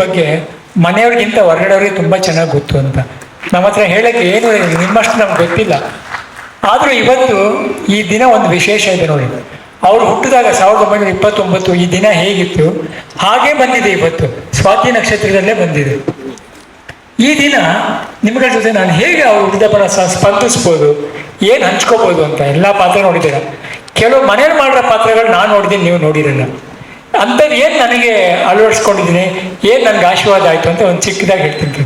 ಬಗ್ಗೆ ಮನೆಯವ್ರಿಗಿಂತ ಹೊರಗಡೆಯವ್ರಿಗೆ ತುಂಬ ಚೆನ್ನಾಗಿ ಗೊತ್ತು ಅಂತ. ನಮ್ಮ ಹತ್ರ ಹೇಳಕ್ಕೆ ಏನು ನಿಮ್ಮಷ್ಟು ನಮ್ಗೆ ಗೊತ್ತಿಲ್ಲ. ಆದರೂ ಇವತ್ತು ಈ ದಿನ ಒಂದು ವಿಶೇಷ ಇದೆ ನೋಡಿ. ಅವ್ರು ಹುಟ್ಟಿದಾಗ ಸಾವಿರದ ಒಂಬೈನೂರ ಇಪ್ಪತ್ತೊಂಬತ್ತು ಈ ದಿನ ಹೇಗಿತ್ತು? ಹಾಗೇ ಬಂದಿದೆ ಇವತ್ತು. ಸ್ವಾತಿ ನಕ್ಷತ್ರದಲ್ಲೇ ಬಂದಿದೆ. ಈ ದಿನ ನಿಮ್ಗಳ ಜೊತೆ ನಾನು ಹೇಗೆ ಅವ್ರು ಹುಟ್ಟಿದಪ್ಪನ ಸ್ಪಂದಿಸ್ಬೋದು, ಏನು ಹಂಚ್ಕೋಬೋದು ಅಂತ ಎಲ್ಲ ಪಾತ್ರ ನೋಡಿದ್ದೀರ. ಕೆಲವು ಮನೇಲಿ ಮಾಡಿರೋ ಪಾತ್ರಗಳು ನಾನು ನೋಡಿದ್ದೀನಿ, ನೀವು ನೋಡಿರಲ್ಲ. ಅಂಥದ್ದು ಏನು ನನಗೆ ಅಳವಡಿಸ್ಕೊಂಡಿದ್ದೀನಿ, ಏನು ನನಗೆ ಆಶೀರ್ವಾದ ಆಯಿತು ಅಂತ ಒಂದು ಚಿಕ್ಕದಾಗಿ ಹೇಳ್ತೀನಿ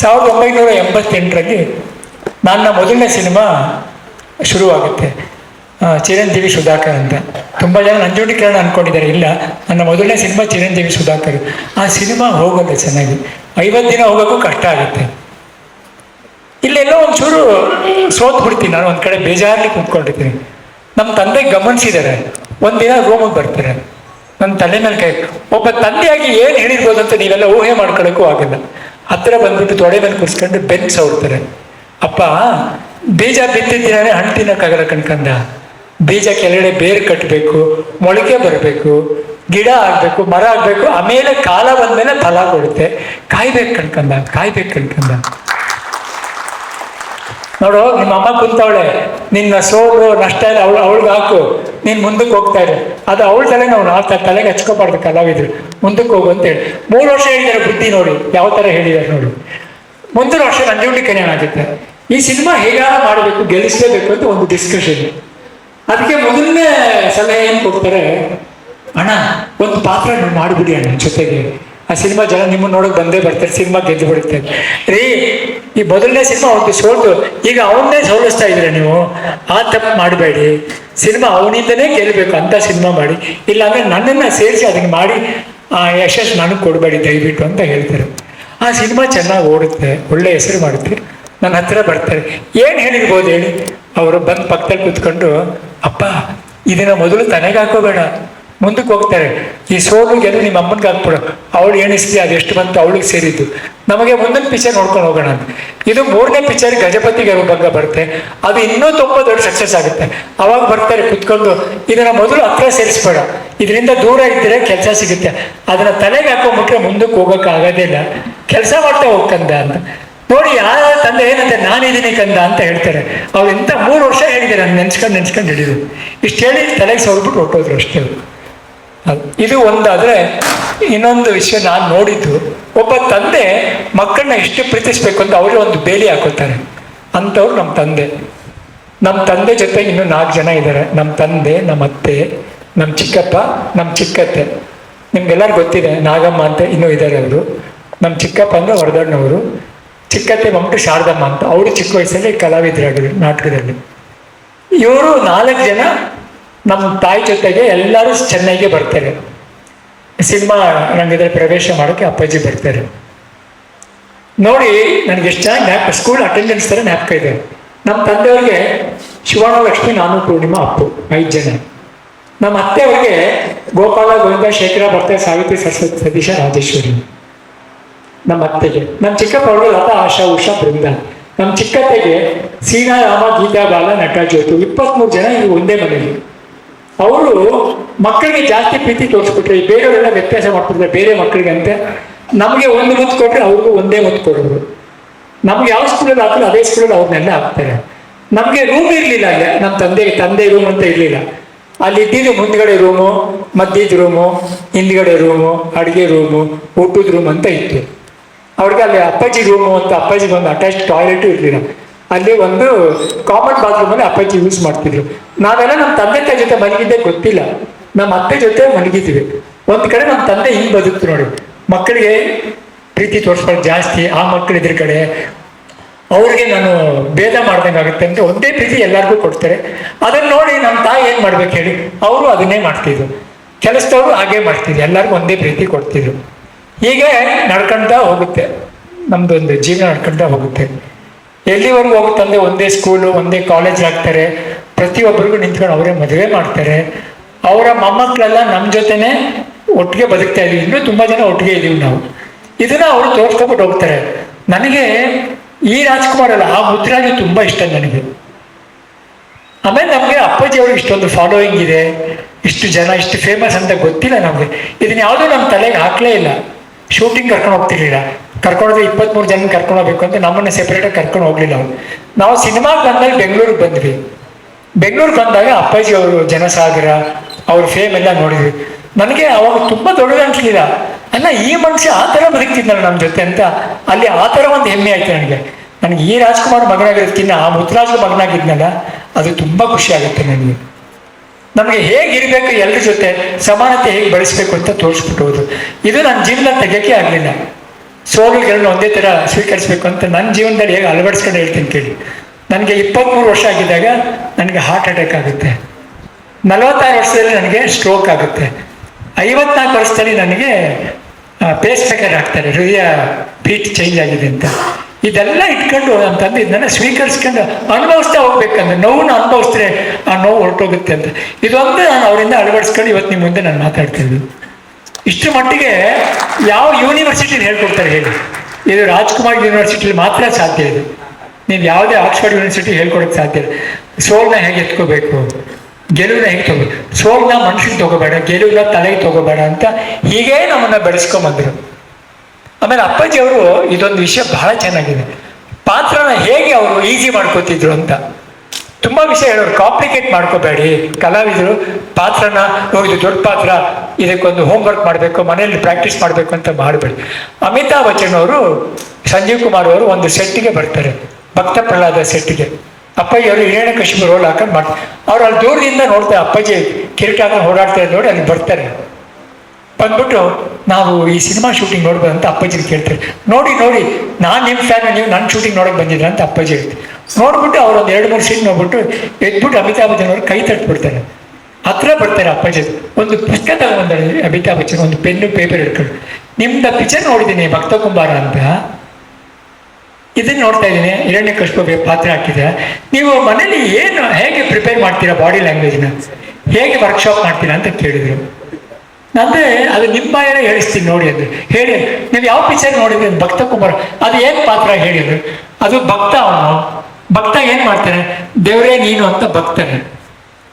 ಸಾವಿರದ ಒಂಬೈನೂರ ಎಂಬತ್ತೆಂಟರಲ್ಲಿ ನನ್ನ ಮೊದಲನೇ ಸಿನಿಮಾ ಶುರುವಾಗುತ್ತೆ. ಚಿರಂಜೀವಿ ಸುಧಾಕರ್ ಅಂತ. ತುಂಬ ಜನ ನಂಜುಂಡಿಕರಣ ಅನ್ಕೊಂಡಿದ್ದಾರೆ. ಇಲ್ಲ, ನನ್ನ ಮೊದಲನೇ ಸಿನಿಮಾ ಚಿರಂಜೀವಿ ಸುಧಾಕರ್. ಆ ಸಿನಿಮಾ ಹೋಗುತ್ತೆ ಚೆನ್ನಾಗಿ. ಐವತ್ತು ದಿನ ಹೋಗೋಕ್ಕೂ ಕಷ್ಟ ಆಗುತ್ತೆ. ಇಲ್ಲೆಲ್ಲೋ ಒಂಚೂರು ಸೋತ್ ಬಿಡ್ತೀನಿ. ನಾನು ಒಂದು ಕಡೆ ಬೇಜಾರಲ್ಲಿ ಕೂತ್ಕೊಂಡಿರ್ತೀನಿ ನಮ್ಮ ತಂದೆ ಗಮನಿಸಿದ್ದಾರೆ. ಒಂದಿನ ರೂಮಿಗೆ ಬರ್ತಾರೆ. ನನ್ನ ತಲೆ ಮೇಲೆ ಕೈ ಒಬ್ಬ ತಂದೆಯಾಗಿ ಏನು ಹೇಳಿರ್ಬೋದು ಅಂತ ನೀವೆಲ್ಲ ಊಹೆ ಮಾಡ್ಕೊಳ್ಳೋಕ್ಕೂ ಆಗಲ್ಲ. ಹತ್ತಿರ ಬಂದ್ಬಿಟ್ಟು ತೊಡೆ ಮೇಲೆ ಕೂರಿಸ್ಕೊಂಡು ಸವರ್ತಾರೆ. ಅಪ್ಪ, ಬೀಜ ಬಿತ್ತಿದ್ದೀನೇ ಹಣ್ಣು ತಿನ್ನೋಕ್ಕಾಗಲ್ಲ ಕಣ್ಕಂದ. ಬೀಜ ಕೆಳಗಡೆ ಬೇರು ಕಟ್ಟಬೇಕು ಮೊಳಕೆ ಬರಬೇಕು, ಗಿಡ ಆಗಬೇಕು, ಮರ ಆಗಬೇಕು, ಆಮೇಲೆ ಕಾಲ ಬಂದಮೇಲೆ ಫಲ ಕೊಡುತ್ತೆ. ಕಾಯ್ಬೇಕು ಕಣ್ಕಂದ ಕಾಯ್ಬೇಕು ಕಣ್ಕಂದ. ನೋಡು ನಿಮ್ಮ ಅಮ್ಮ ಕುಂತವಳೆ. ನಿನ್ನ ಸೋಲು ನಷ್ಟ ಇಲ್ಲ ಅವಳು, ಅವಳಿಗೆ ಹಾಕು. ನೀನು ಮುಂದಕ್ಕೆ ಹೋಗ್ತಾ ಇರು. ಅದು ಅವಳ ತಲೆ ನಾವು ಆ ತಲೆಗೆ ಹಚ್ಕೋಬಾರ್ದು ಕಲಾವಿದ್ರು. ಮುಂದಕ್ಕೆ ಹೋಗು ಅಂತ ಹೇಳಿ. ಮೂರು ವರ್ಷ ಹೇಳಿದ್ದಾರೆ ಬುದ್ಧಿ ನೋಡಿ, ಯಾವ ಥರ ಹೇಳಿದ್ದಾರೆ ನೋಡಿ. ಮುಂದಿನ ವರ್ಷ ನಂಜುಂಡಿ ಕಲ್ಯಾಣ ಆಗುತ್ತೆ. ಈ ಸಿನಿಮಾ ಹೇಗಾರ ಮಾಡಬೇಕು, ಗೆಲ್ಲಿಸಲೇಬೇಕು ಅಂತ ಒಂದು ಡಿಸ್ಕಷನ್ ಅದಕ್ಕೆ ಮೊದಲನೇ ಸಲಹೆ ಏನು ಕೊಡ್ತಾರೆ, ಅಣ್ಣ, ಒಂದು ಪಾತ್ರ ನೀವು ಮಾಡಿಬಿಡಿ ಅಣ್ಣ ಜೊತೆಗೆ. ಆ ಸಿನಿಮಾ ಜನ ನಿಮ್ಮನ್ನ ನೋಡೋಕೆ ಬಂದೇ ಬರ್ತಾರೆ, ಸಿನಿಮಾ ಗೆದ್ದು ಬಿಡುತ್ತೆ. ರೀ ಈ ಮೊದಲನೇ ಸಿನಿಮಾ ಒಂದು ಸೋಲ್ತು ಈಗ ಅವನ್ನೇ ಸೋಲಿಸ್ತಾ ಇದ್ರೆ ನೀವು? ಆ ತಪ್ಪು ಮಾಡಬೇಡಿ. ಸಿನಿಮಾ ಅವನಿಂದನೇ ಗೆಲ್ಲಬೇಕು ಅಂತ ಸಿನಿಮಾ ಮಾಡಿ. ಇಲ್ಲಾಂದ್ರೆ ನನ್ನನ್ನು ಸೇರಿಸಿ ಅದನ್ನು ಮಾಡಿ, ಆ ಯಶಸ್ಸು ನನಗೆ ಕೊಡಬೇಡಿ ದಯವಿಟ್ಟು ಅಂತ ಹೇಳ್ತಾರೆ. ಆ ಸಿನಿಮಾ ಚೆನ್ನಾಗಿ ಓಡುತ್ತೆ, ಒಳ್ಳೆ ಹೆಸರು ಮಾಡುತ್ತೆ. ನನ್ನ ಹತ್ರ ಬರ್ತಾರೆ. ಏನು ಹೇಳಿರ್ಬೋದು ಹೇಳಿ? ಅವರು ಬಂದು ಪಕ್ಕದಲ್ಲಿ ಕೂತ್ಕೊಂಡು, ಅಪ್ಪ ಇದನ್ನ ಮೊದಲು ತನಗೆ ಹಾಕೋಬೇಡ. ಮುಂದಕ್ಕೆ ಹೋಗ್ತಾರೆ. ಈ ಸೋಲು ಗೆದ್ದು ನಿಮ್ಮ ಅಮ್ಮನಿಗೆ ಹಾಕ್ಬಿಡು. ಅವಳು ಅದು ಎಷ್ಟು ಬಂತು, ಅವಳಿಗೆ ಸೇರಿದ್ದು. ನಮಗೆ ಮುಂದಿನ ಪಿಕ್ಚರ್ ನೋಡ್ಕೊಂಡು ಹೋಗೋಣ ಅಂತ. ಇದು ಮೂರನೇ ಪಿಕ್ಚರ್ ಗಜಪತಿ ಬಗ್ಗೆ ಬರುತ್ತೆ. ಅದು ಇನ್ನೂ ತುಂಬ ದೊಡ್ಡ ಸಕ್ಸಸ್ ಆಗುತ್ತೆ. ಅವಾಗ ಬರ್ತಾರೆ ಕುತ್ಕೊಂಡು, ಇದನ್ನ ಮೊದಲು ಹತ್ರ ಸೇರಿಸ್ಬೇಡ. ಇದರಿಂದ ದೂರ ಇದ್ದರೆ ಕೆಲಸ ಸಿಗುತ್ತೆ. ಅದನ್ನ ತಲೆಗೆ ಹಾಕೊಂಡ್ಬಿಟ್ರೆ ಮುಂದಕ್ಕೆ ಹೋಗೋಕೆ ಆಗೋದಿಲ್ಲ ಕೆಲಸ ಮಾಡ್ತಾ ಹೋಗ್ಕಂದ ಅಂತ. ನೋಡಿ ಯಾರ ತಂದೆ ಏನಂತೆ, ನಾನಿದ್ದೀನಿ ಕಂದ ಅಂತ ಹೇಳ್ತಾರೆ. ಅವ್ರು ಇಂಥ ಮೂರು ವರ್ಷ ಹೇಳಿದ್ದಾರೆ ನಾನು ನೆನ್ಸ್ಕೊಂಡು ನೆನ್ಸ್ಕೊಂಡು ಹೇಳಿದ್ರು ಇಷ್ಟು ಹೇಳಿ ತಲೆಗೆ ಸೌರ್ಬಿಟ್ಟು ಹೊಟ್ಟೋದ್ರು ಅಷ್ಟೇ. ಇದು ಒಂದಾದರೆ ಇನ್ನೊಂದು ವಿಷಯ ನಾನು ನೋಡಿದ್ದು. ಒಬ್ಬ ತಂದೆ ಮಕ್ಕಳನ್ನ ಎಷ್ಟು ಪ್ರೀತಿಸ್ಬೇಕು ಅಂತ ಅವರೇ ಒಂದು ಬೇಲಿ ಹಾಕೋತಾರೆ ಅಂಥವ್ರು ನಮ್ಮ ತಂದೆ. ನಮ್ಮ ತಂದೆ ಜೊತೆ ಇನ್ನೂ ನಾಲ್ಕು ಜನ ಇದ್ದಾರೆ ನಮ್ಮ ತಂದೆ ನಮ್ಮ ಅತ್ತೆ ನಮ್ಮ ಚಿಕ್ಕಪ್ಪ ನಮ್ಮ ಚಿಕ್ಕತ್ತೆ. ನಿಮ್ಗೆಲ್ಲರಿಗೂ ಗೊತ್ತಿದೆ, ನಾಗಮ್ಮ ಅಂತ ಇನ್ನೂ ಇದ್ದಾರೆ ಅವರು. ನಮ್ಮ ಚಿಕ್ಕಪ್ಪ ಅಂದ್ರೆ ವರದಣ್ಣವರು. ಚಿಕ್ಕತ್ತೆ ಮಮ್ಮಟ್ಟು ಶಾರದಮ್ಮ ಅಂತ. ಅವರು ಚಿಕ್ಕ ವಯಸ್ಸಲ್ಲಿ ಕಲಾವಿದರಾಗಿದ್ರು ನಾಟಕದಲ್ಲಿ. ಇವರು ನಾಲ್ಕು ಜನ ನಮ್ಮ ತಾಯಿ ಜೊತೆಗೆ ಎಲ್ಲರೂ ಚೆನ್ನೈಗೆ ಬರ್ತಾರೆ. ಸಿನಿಮಾ ರಂಗದಲ್ಲಿ ಪ್ರವೇಶ ಮಾಡೋಕ್ಕೆ ಅಪ್ಪಾಜಿ ಬರ್ತಾರೆ. ನೋಡಿ, ನನಗೆ ಎಷ್ಟು ಚೆನ್ನಾಗಿ ಜ್ಞಾಪಕ ಸ್ಕೂಲ್ ಅಟೆಂಡೆನ್ಸ್ ಥರ ಜ್ಞಾಪಕ ಇದೆ. ನಮ್ಮ ತಂದೆಯವ್ರಿಗೆ ಶಿವಣ್ಣ ಲಕ್ಷ್ಮಿ, ನಾನು ಪೂರ್ಣಿಮಾ ಅಪ್ಪು, ಐದು ಜನ. ನಮ್ಮ ಅತ್ತೆಯವ್ರಿಗೆ ಗೋಪಾಲ, ಗೋವಿಂದ, ಶೇಖರ ಬರ್ತಾರೆ, ಸಾವಿತ್ರಿ, ಸರಸ್ವತಿ, ಸತೀಶ, ರಾಜೇಶ್ವರಿ. ನಮ್ಮ ಅತ್ತೆಗೆ. ನಮ್ಮ ಚಿಕ್ಕಪ್ಪ ಅವರು ಲತಾ, ಆಶಾ, ಉಷಾ, ಬೃಂದ. ನಮ್ಮ ಚಿಕ್ಕತ್ತೆಗೆ ಸೀನಾ, ರಾಮ, ಗೀತಾ, ಬಾಲ, ನಟ, ಜ್ಯೋತು. ಇಪ್ಪತ್ಮೂರು ಜನ ಇಲ್ಲಿ ಒಂದೇ ಮನೆಯಲ್ಲಿ. ಅವರು ಮಕ್ಕಳಿಗೆ ಜಾಸ್ತಿ ಪ್ರೀತಿ ತೋರಿಸ್ಬಿಟ್ರೆ, ಬೇರೆಯವರೆಲ್ಲ ವ್ಯತ್ಯಾಸ ಮಾಡ್ಬಿಟ್ರೆ ಬೇರೆ ಮಕ್ಕಳಿಗೆ ಅಂತ. ನಮಗೆ ಒಂದು ಮುತ್ತು ಕೊಟ್ಟರೆ ಅವ್ರಿಗೂ ಒಂದೇ ಮುತ್ತು ಕೊಡೋರು ನಮ್ಗೆ ಯಾವ ಸ್ಕೂಲಲ್ಲಿ ಹಾಕಿದ್ರು ಅದೇ ಸ್ಕೂಲಲ್ಲಿ ಅವ್ರನ್ನೆಲ್ಲ ಹಾಕ್ತಾರೆ. ನಮಗೆ ರೂಮ್ ಇರಲಿಲ್ಲ ಅಲ್ಲೇ. ನಮ್ಮ ತಂದೆ ತಂದೆ ರೂಮ್ ಅಂತ ಇರಲಿಲ್ಲ. ಅಲ್ಲಿ ಇದ್ದಿದ್ದು ಮುಂದ್ಗಡೆ ರೂಮು ಮಧ್ಯದ ರೂಮು ಹಿಂದ್ಗಡೆ ರೂಮು ಅಡುಗೆ ರೂಮು ಊಟದ ರೂಮ್ ಅಂತ ಇತ್ತು. ಅವ್ರಿಗೆ ಅಲ್ಲಿ ಅಪ್ಪಾಜಿ ರೂಮು ಅಂತ ಅಪ್ಪಾಜಿಗೆ ಒಂದು ಅಟ್ಯಾಚ್ ಟಾಯ್ಲೆಟು ಇರಲಿಲ್ಲ. ಅಲ್ಲಿ ಒಂದು ಕಾಮನ್ ಬಾತ್ರೂಮಲ್ಲಿ ಅಪ್ಪಾಜಿ ಯೂಸ್ ಮಾಡ್ತಿದ್ರು. ನಾವೆಲ್ಲ ನಮ್ಮ ತಂದೆ ತಾಯಿ ಜೊತೆ ಮಲಗಿದ್ದೆ ಗೊತ್ತಿಲ್ಲ. ನಮ್ಮ ಅತ್ತೆ ಜೊತೆ ಮಲಗಿದ್ವಿ. ಒಂದು ಕಡೆ ನಮ್ಮ ತಂದೆ ಹಿಂಗೆ ಬದುಕ್ತು ನೋಡಿ. ಮಕ್ಕಳಿಗೆ ಪ್ರೀತಿ ತೋರಿಸ್ಬಾರ್ದು ಜಾಸ್ತಿ, ಆ ಮಕ್ಕಳು ಇದ್ರ ಕಡೆ ಅವ್ರಿಗೆ ನಾನು ಭೇದ ಮಾಡ್ದಂಗೆ ಆಗುತ್ತೆ ಅಂತ ಒಂದೇ ಪ್ರೀತಿ ಎಲ್ಲರಿಗೂ ಕೊಡ್ತಾರೆ. ಅದನ್ನ ನೋಡಿ ನಮ್ಮ ತಾಯಿ ಏನು ಮಾಡ್ಬೇಕು ಹೇಳಿ? ಅವರು ಅದನ್ನೇ ಮಾಡ್ತಿದ್ರು. ಕೆಲಸದವರು ಹಾಗೆ ಮಾಡ್ತಿದ್ರು. ಎಲ್ಲರಿಗೂ ಒಂದೇ ಪ್ರೀತಿ ಕೊಡ್ತಿದ್ರು. ಹೀಗೆ ನಡ್ಕೊಂತ ಹೋಗುತ್ತೆ. ನಮ್ದೊಂದು ಜೀವನ ನಡ್ಕೊಂತ ಹೋಗುತ್ತೆ. ಎಲ್ಲಿವರೆಗೂ ಹೋಗುತ್ತಂದ್ರೆ ಒಂದೇ ಸ್ಕೂಲು ಒಂದೇ ಕಾಲೇಜ್ ಹಾಕ್ತಾರೆ ಪ್ರತಿಯೊಬ್ಬರಿಗೂ ನಿಂತ್ಕೊಂಡು ಅವರೇ ಮದುವೆ ಮಾಡ್ತಾರೆ. ಅವರ ಮೊಮ್ಮಕ್ಕಳೆಲ್ಲ ನಮ್ಮ ಜೊತೆನೆ ಒಟ್ಟಿಗೆ ಬದುಕ್ತಾ ಇದೀವಿ ಇನ್ನೂ ತುಂಬ ಜನ ಒಟ್ಟಿಗೆ ಇದೀವಿ ನಾವು. ಇದನ್ನ ಅವರು ತೋರ್ಸ್ಕೊಬಿಟ್ಟು ಹೋಗ್ತಾರೆ. ನನಗೆ ಈ ರಾಜ್ಕುಮಾರ್ ಅಲ್ಲ ಆ ಮುದ್ರಾಜು ತುಂಬ ಇಷ್ಟ ನನಗೆ. ಆಮೇಲೆ ನಮಗೆ ಅಪ್ಪಾಜಿ ಅವ್ರಿಗೆ ಇಷ್ಟೊಂದು ಫಾಲೋಯಿಂಗ್ ಇದೆ. ಇಷ್ಟು ಜನ, ಇಷ್ಟು ಫೇಮಸ್ ಅಂತ ಗೊತ್ತಿಲ್ಲ ನಮಗೆ. ಇದನ್ನ ಯಾವುದೂ ನಮ್ಮ ತಲೆಗೆ ಹಾಕಲೇ ಇಲ್ಲ. ಶೂಟಿಂಗ್ ಕರ್ಕೊಂಡು ಹೋಗ್ತಿರ್ಲಿಲ್ಲ. ಕರ್ಕೊಂಡೋದ್ರೆ ಇಪ್ಪತ್ತ್ಮೂರು ಜನ ಕರ್ಕೊಂಡು ಹೋಗ್ಬೇಕು ಅಂತ ನಮ್ಮನ್ನ ಸೆಪ್ರೇಟಾಗಿ ಕರ್ಕೊಂಡು ಹೋಗ್ಲಿಲ್ಲ ಅವ್ರು. ನಾವು ಸಿನಿಮಾಗೆ ಬಂದಾಗ ಬೆಂಗಳೂರಿಗೆ ಬಂದ್ವಿ. ಬೆಂಗಳೂರಿಗೆ ಬಂದಾಗ ಅಪ್ಪಾಜಿ ಅವರು ಜನಸಾಗರ, ಅವ್ರ ಫೇಮ್ ಎಲ್ಲ ನೋಡಿದ್ವಿ. ನನಗೆ ಅವಾಗ ತುಂಬ ದೊಡ್ಡದು ಅನ್ಸ್ಲಿಲ್ಲ ಅಲ್ಲ, ಈ ಮನುಷ್ಯ ಆ ಥರ ಬದುಕ್ತಿದ್ನಲ್ಲ ನಮ್ಮ ಜೊತೆ ಅಂತ ಅಲ್ಲಿ ಆ ಥರ ಒಂದು ಹೆಮ್ಮೆ ಆಯ್ತು ನನಗೆ. ನನಗೆ ಈ ರಾಜ್ಕುಮಾರ್ ಮಗನಾಗಿರೋದಕ್ಕಿಂತ ಆ ಮುತ್ತರಾಜ್ ಮಗನಾಗಿದ್ನಲ್ಲ, ಅದು ತುಂಬ ಖುಷಿ ಆಗುತ್ತೆ ನನಗೆ. ನಮಗೆ ಹೇಗಿರಬೇಕು ಎಲ್ಲರ ಜೊತೆ ಸಮಾನತೆ ಹೇಗೆ ಬೆಳೆಸ್ಬೇಕು ಅಂತ ತೋರಿಸ್ಬಿಟ್ಟು ಇದು ನನ್ನ ಜೀವನ ತೆಗಿಯೋಕ್ಕೆ ಆಗಲಿಲ್ಲ. ಸೋಲುಗಳನ್ನ ಒಂದೇ ಥರ ಸ್ವೀಕರಿಸಬೇಕು ಅಂತ ನನ್ನ ಜೀವನದಲ್ಲಿ ಹೇಗೆ ಅಳವಡಿಸ್ಕೊಂಡು ಹೇಳ್ತೀನಿ ಕೇಳಿ. ನನಗೆ ಇಪ್ಪತ್ತ್ಮೂರು ವರ್ಷ ಆಗಿದ್ದಾಗ ನನಗೆ ಹಾರ್ಟ್ ಅಟ್ಯಾಕ್ ಆಗುತ್ತೆ. ನಲವತ್ತಾರು ವರ್ಷದಲ್ಲಿ ನನಗೆ ಸ್ಟ್ರೋಕ್ ಆಗುತ್ತೆ. ಐವತ್ನಾಲ್ಕು ವರ್ಷದಲ್ಲಿ ನನಗೆ ಪೇಸ್ ಮೇಕರ್ ಹಾಕ್ತಾರೆ, ಹೃದಯ ಬೀಟ್ ಚೇಂಜ್ ಆಗಿದೆ ಅಂತ. ಇದೆಲ್ಲ ಇಟ್ಕೊಂಡು ನಮ್ಮ ತಂದೆ ಸ್ವೀಕರಿಸ್ಕೊಂಡು ಅನುಭವಿಸ್ತಾ ಹೋಗ್ಬೇಕಂದ್ರೆ, ನೋವನ್ನ ಅನುಭವಿಸಿದ್ರೆ ಆ ನೋವು ಹೊರಟೋಗುತ್ತೆ ಅಂತ. ಇದೊಂದು ನಾನು ಅವರಿಂದ ಅಳವಡಿಸ್ಕೊಂಡು ಇವತ್ತು ನಿಮ್ಮ ಮುಂದೆ ನಾನು ಮಾತಾಡ್ತಿದ್ದು ಇಷ್ಟು ಮಟ್ಟಿಗೆ ಯಾವ ಯೂನಿವರ್ಸಿಟಿಲಿ ಹೇಳ್ಕೊಡ್ತಾರೆ ಹೇಳಿ. ಇದು ರಾಜ್ಕುಮಾರ್ ಯೂನಿವರ್ಸಿಟಿಲಿ ಮಾತ್ರ ಸಾಧ್ಯ ಇದು. ನೀವು ಯಾವುದೇ ಆಕ್ಸ್ಫರ್ಡ್ ಯೂನಿವರ್ಸಿಟಿ ಹೇಳ್ಕೊಡಕ್ಕೆ ಸಾಧ್ಯ ಇಲ್ಲ. ಸೋಲ್ನ ಹೇಗೆ ಎತ್ಕೋಬೇಕು? ಗೆಲುವನ್ನ ಹೇಗೆ ತಗೋಬೇಕು ಸೋಲ್ನ ಮನುಷ್ಯನ ತಗೋಬೇಡ ಗೆಲುವನ್ನ ತಲೆಗೆ ತಗೋಬೇಡ ಅಂತ ಹೀಗೇ ನಮ್ಮನ್ನ ಬೆಳೆಸ್ಕೊಂಬಂದ್ರು. ಆಮೇಲೆ ಅಪ್ಪಾಜಿ ಅವರು ಇದೊಂದು ವಿಷಯ ಬಹಳ ಚೆನ್ನಾಗಿದೆ. ಪಾತ್ರನ ಹೇಗೆ ಅವರು ಈಸಿ ಮಾಡ್ಕೋತಿದ್ರು ಅಂತ. ತುಂಬಾ ವಿಷಯ ಹೇಳೋರು ಕಾಂಪ್ಲಿಕೇಟ್ ಮಾಡ್ಕೋಬೇಡಿ. ಕಲಾವಿದರು, ಪಾತ್ರನ ಇದು ದೊಡ್ಡ ಪಾತ್ರ, ಇದಕ್ಕೊಂದು ಹೋಮ್ವರ್ಕ್ ಮಾಡಬೇಕು, ಮನೆಯಲ್ಲಿ ಪ್ರಾಕ್ಟೀಸ್ ಮಾಡಬೇಕು ಅಂತ ಮಾಡಬೇಡಿ. ಅಮಿತಾಬ್ ಬಚ್ಚನ್ ಅವರು, ಸಂಜೀವ್ ಕುಮಾರ್ ಅವರು ಒಂದು ಸೆಟ್ಟಿಗೆ ಬರ್ತಾರೆ. ಭಕ್ತ ಪ್ರಹ್ಲಾದ ಸೆಟ್ಟಿಗೆ ಅಪ್ಪಾಜಿ ಅವರು ಹಿರಣ್ಯ ಕಶ್ಮೀರ ರೋಲ್ ಹಾಕೊಂಡು ಮಾಡ್ತಾರೆ ಅವ್ರು ಅಲ್ಲಿ ದೂರದಿಂದ ನೋಡ್ತಾರೆ ಅಪ್ಪಾಜಿ ಕಿರೀಟ ಹಾಕೊಂಡು ಓಡಾಡ್ತಾರೆ ನೋಡಿ ಅಲ್ಲಿ ಬರ್ತಾರೆ. ಬಂದ್ಬಿಟ್ಟು ನಾವು ಈ ಸಿನಿಮಾ ಶೂಟಿಂಗ್ ನೋಡ್ಬೋದು ಅಂತ ಅಪ್ಪಾಜಿ ಕೇಳ್ತಾರೆ. ನೋಡಿ ನೋಡಿ, ನಾನು ನಿಮ್ಮ ಫ್ಯಾನ್ ನೀವು ನನ್ನ ಶೂಟಿಂಗ್ ನೋಡಕ್ ಬಂದಿದ್ರ ಅಂತ ಅಪ್ಪಾಜಿ ಹೇಳ್ತಾರೆ. ನೋಡ್ಬಿಟ್ಟು ಅವ್ರು ಒಂದು ಎರಡು, ಮೂರು ಸೀನ್ ನೋಡ್ಬಿಟ್ಟು ಎದ್ಬಿಟ್ಟು ಅಮಿತಾಬ್ ಬಚ್ಚನ್ ಅವ್ರು ಕೈ ತಟ್ಬಿಡ್ತಾರೆ. ಹತ್ರ ಬರ್ತಾರೆ ಅಪ್ಪಾಜಿ ಒಂದು ಪುಸ್ತಕ ತಗೊಂಡ್ಬಂದಾರೆ ಅಮಿತಾಬ್ ಬಚ್ಚನ್, ಒಂದು ಪೆನ್ನು ಪೇಪರ್ ಹಿಡ್ಕೊಂಡು. ನಿಮ್ದು ಪಿಕ್ಚರ್ ನೋಡಿದ್ದೀನಿ ಭಕ್ತ ಕುಂಬಾರ ಅಂತ. ಇದನ್ನ ನೋಡ್ತಾ ಇದ್ದೀನಿ. ಹಿರಣ್ಯ ಕಶ್ಯಪ ಪಾತ್ರ ಹಾಕಿದೆ. ನೀವು ಮನೇಲಿ ಏನು, ಹೇಗೆ ಪ್ರಿಪೇರ್ ಮಾಡ್ತೀರಾ ಬಾಡಿ ಲ್ಯಾಂಗ್ವೇಜ್ನ ಹೇಗೆ ವರ್ಕ್ಶಾಪ್ ಮಾಡ್ತೀರಾ ಅಂತ ಕೇಳಿದ್ರು. ಅಂದ್ರೆ ಅದು ನಿಮ್ಮ ಬಾಯಲ್ಲೇ ಹೇಳಿಸ್ತೀನಿ ನೋಡಿ ಅಂದ್ರೆ. ಹೇಳಿ, ನೀವು ಯಾವ ಪಿಕ್ಚರ್ ನೋಡಿದ್ರಿ ಭಕ್ತ ಕುಮಾರ್, ಅದು ಏನು ಪಾತ್ರ ಹೇಳಿದ್ರು ಅದು ಭಕ್ತ ಅವನು. ಭಕ್ತ ಏನು ಮಾಡ್ತಾನೆ? ದೇವರೇ ನೀನು ಅಂತ ಭಕ್ತನೆ.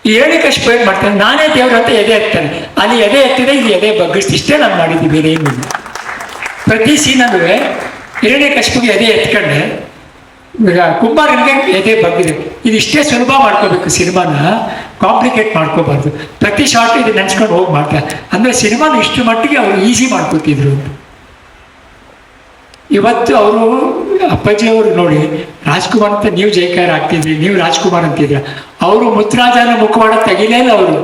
ಹೇಳಿ ಕಷ್ಟ ಏನ್ ಮಾಡ್ತಾನೆ? ನಾನೇ ದೇವ್ರು ಅಂತ ಎದೆ ಎತ್ತಾನೆ. ಅಲ್ಲಿ ಎದೆ ಎತ್ತಿದೆ, ಇಲ್ಲಿ ಎದೆ ಬಗ್ಗಿಸ್ತು ಇಷ್ಟೇ ನಾನು ಮಾಡಿದ್ದೀನಿ ಬೇರೆ ಏನು ಪ್ರತಿ ಸೀನಲ್ಲೂ ಹಿರಣ್ಯ ಕಶ್ಪಿಗೆ ಎದೆ ಎತ್ಕೊಂಡೆ. ಈಗ ಕುಂಬಾರನಿಗೆ ಎದೆ ಬಗ್ಗಿದೆ ಇದು ಇಷ್ಟೇ ಸುಲಭ ಮಾಡ್ಕೋಬೇಕು ಸಿನಿಮಾನ. ಕಾಂಪ್ಲಿಕೇಟ್ ಮಾಡ್ಕೋಬಾರ್ದು. ಪ್ರತಿ ಶಾರ್ಟ್ ಇದು ನೆನ್ಸ್ಕೊಂಡು ಹೋಗಿ ಮಾಡ್ತಾರೆ ಅಂದರೆ ಸಿನಿಮಾನ ಇಷ್ಟು ಮಟ್ಟಿಗೆ ಅವರು ಈಸಿ ಮಾಡ್ಕೋತಿದ್ರು ಇವತ್ತು ಅವರು, ಅಪ್ಪಾಜಿ ಅವರು ನೋಡಿ, ರಾಜ್ಕುಮಾರ್ ಅಂತ ನೀವು ಜೈಕಾರ ಆಗ್ತಿದ್ರಿ, ನೀವು ರಾಜ್ಕುಮಾರ್ ಅಂತಿದ್ರ. ಅವರು ಮುತ್ತರಾಜನ ಮುಖವಾಡ ತೆಗಿಲೇ ಇಲ್ಲ ಅವರು.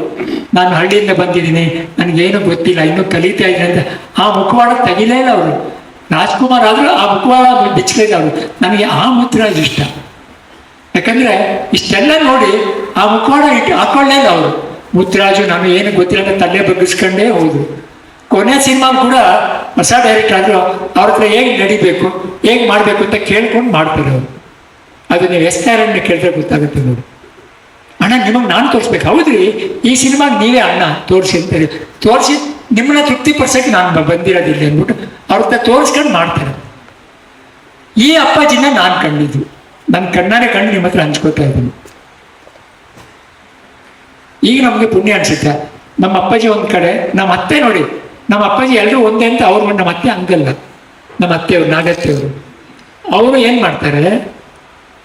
ನಾನು ಹಳ್ಳಿಯಿಂದ ಬಂದಿದ್ದೀನಿ, ನನಗೇನು ಗೊತ್ತಿಲ್ಲ, ಇನ್ನೂ ಕಲಿತಾ ಇದ್ದೀನಿ ಅಂತ. ಆ ಮುಖವಾಡ ತೆಗಿಲೇ ಇಲ್ಲ ಅವರು. ರಾಜ್ಕುಮಾರ್ ಆದರೂ ಆ ಮುಖವಾಡ ಅವರು ನನಗೆ ಆ ಮುತ್ತರಾಜ್ ಇಷ್ಟ. ಯಾಕಂದ್ರೆ ಇಷ್ಟೆಲ್ಲ ನೋಡಿ ಆ ಮುಖವಾಡ ಇಟ್ಟು ಹಾಕೊಳ್ಳೇ ಇಲ್ಲ ಅವರು. ಮುತ್ತರಾಜು ನಾನು ಏನು ಗೊತ್ತಿಲ್ಲ ಅಂತ ತಲೆ ಬಗ್ಗಿಸ್ಕೊಂಡೇ ಹೌದು ಕೊನೆ ಸಿನಿಮಾ ಕೂಡ ಹೊಸ ಡೈರೆಕ್ಟ್ ಆದರೂ ಅವ್ರ ಹತ್ರ ಹೇಗೆ ನಡಿಬೇಕು, ಹೇಗೆ ಮಾಡಬೇಕು ಅಂತ ಕೇಳ್ಕೊಂಡು ಮಾಡ್ತಾರೆ ಅವರು. ಅದು ನೀವು ಎಸ್ ಕೇಳಿದ್ರೆ ಗೊತ್ತಾಗುತ್ತೆ ನೋಡಿ. ಅಣ್ಣ, ನಿಮಗೆ ನಾನು ತೋರಿಸ್ಬೇಕು. ಹೌದ್ರಿ, ಈ ಸಿನಿಮಾಗೆ ನೀವೇ ಅಣ್ಣ ತೋರಿಸಿ ಅಂತ ಹೇಳಿ. ತೋರಿಸಿ ನಿಮ್ಮನ್ನ ತೃಪ್ತಿಪಡಿಸೋಕೆ ನಾನು ಬಂದಿರೋದಿಲ್ಲ ಅಂದ್ಬಿಟ್ಟು ಅವ್ರ ತೋರಿಸ್ಕೊಂಡು ಮಾಡ್ತಾರೆ. ಈ ಅಪ್ಪಾಜಿನ ನಾನು ಕಂಡಿದ್ದು ನನ್ನ ಕಣ್ಣಾರೆ ಕಂಡು ನಿಮ್ಮ ಹತ್ರ ಹಂಚ್ಕೋತಾ ಇದ್ದೀನಿ. ಈಗ ನಮಗೆ ಪುಣ್ಯ ಅನ್ಸುತ್ತೆ. ನಮ್ಮ ಅಪ್ಪಾಜಿ ಒಂದ್ ಕಡೆ, ನಮ್ಮ ಅತ್ತೆ ನೋಡಿ, ನಮ್ಮ ಅಪ್ಪಾಜಿ ಎಲ್ಲರೂ ಒಂದೇ ಅಂತ ಅವ್ರು ನಮ್ಮ ಅತ್ತೆ ಹಂಗಲ್ಲ. ನಮ್ಮ ಅತ್ತೆಯವರು, ನಾಗತ್ತೆಯವರು. ಅವರು ಏನ್ ಮಾಡ್ತಾರೆ?